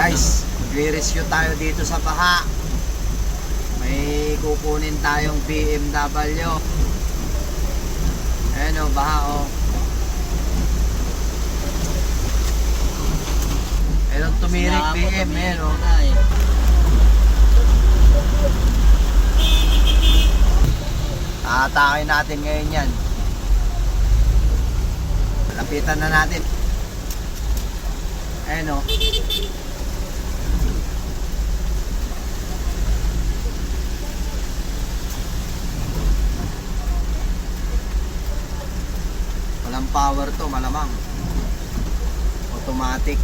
Guys, magre-rescue tayo dito sa baha. May kukunin tayong BMW. Ayan o, baha o. Ayan tumirik BM, ayan o. Aatakin natin ngayon yan. Lapitan na natin. Ayan o. power to, malamang. Automatic.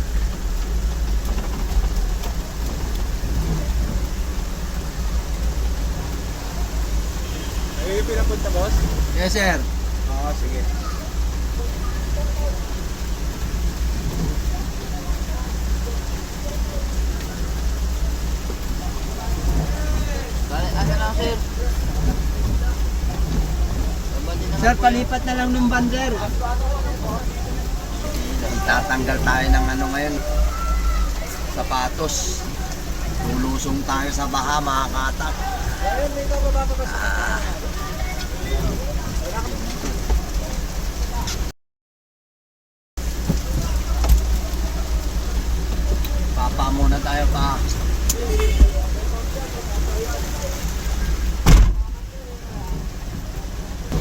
Ay, pinapunta boss? Yes, sir. Oo, sige. Ano lang sir? Sir, palipat na lang ng bander. Tatanggal tayo ng ano ngayon. Sapatos. Lulusong tayo sa baha, mga katak. Ah. Papa muna tayo pa.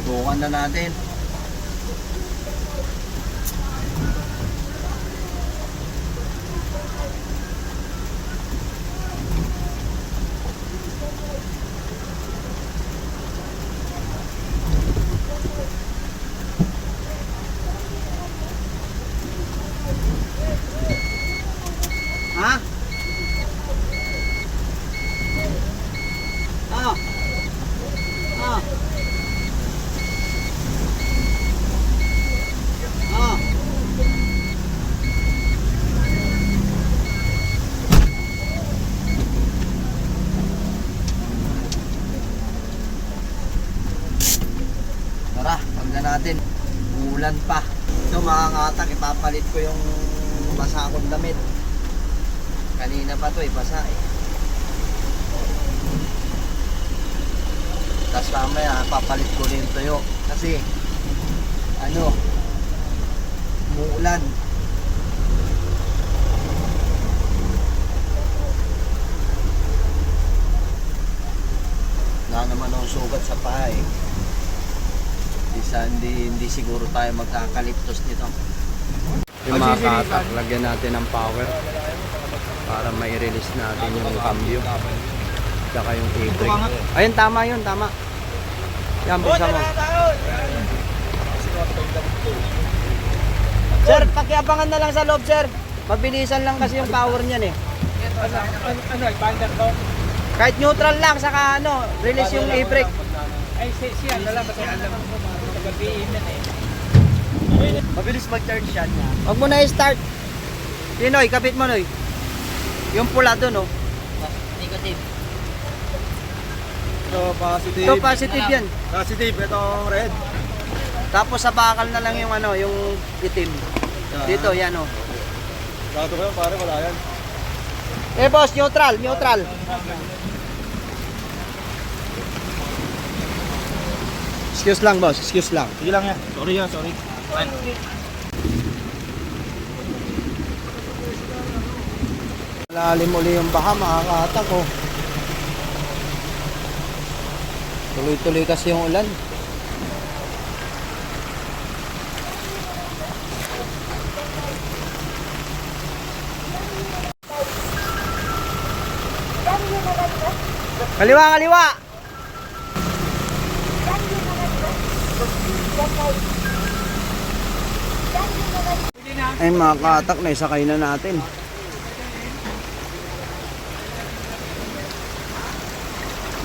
Tutukan na natin. Ha? Ah. Ah. Ah. Tara, pagda natin. Ulan pa. Ito mga katak, ipapalit ko yung basa akong damit. Kanina pa to eh, basa eh. Tapos mamaya, papalit ko rin tuyo. Kasi, ano, umuulan. Wala naman akong sugat sa paa eh. Hindi, sa- hindi, hindi siguro tayo magkakaliptos nito. Yung mga katak, lagyan natin ng power para mai-release natin yung cambio. Tsaka yung e-brake. Ayun, tama yun, tama. Yan, buksan mo. Sir, pakiabangan na lang sa loob, sir. Mabilisan lang kasi yung power niyan eh. Ano, ipander ko? Kahit neutral lang, saka ano, release yung e-brake. Ay, si, siya na lang kasi alam eh. Mabilis mag-charge yan niya. Huwag mo na i-start. Pinoy, kapit mo, Noy. Yung pula doon, oh. Negative. So, positive. Ito, positive yan. Positive, itong red. Tapos sa bakal na lang yung ano, yung itim. Dito, yan, oh. Gato ko yan, pare, wala yan. Eh, boss, neutral, neutral. Excuse lang, boss. Excuse lang. Sige lang yan. Sorry yan, sorry. Lalim uli yung baha, makakatak, oh. Tuloy-tuloy kasi yung ulan. Kaliwa, kaliwa! Ay mga katak na isakay na natin.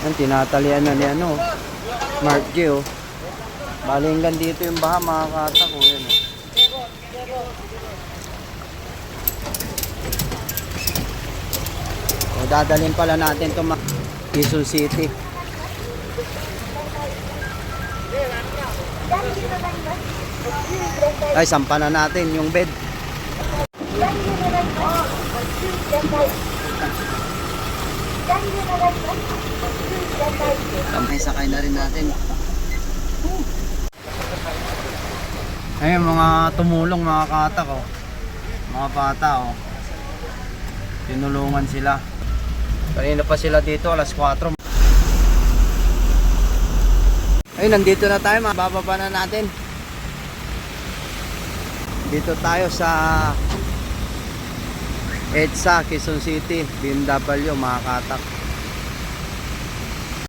Yan, tinatalian na ni ano, Mark G, oh. Bali hanggang dito yung baha, mga kata ko, yan, oh. O, dadalhin pala natin ito, Quezon City. Ay, sampa na natin yung bed. May sakay na rin natin. Ayun, mga tumulong, mga katak, oh. Mga bata, oh. Tinulungan sila. Kanina pa sila dito, alas 4. Ayun, nandito na tayo, mga bababa na natin. Dito tayo sa EDSA, Quezon City, BMW, mga katak.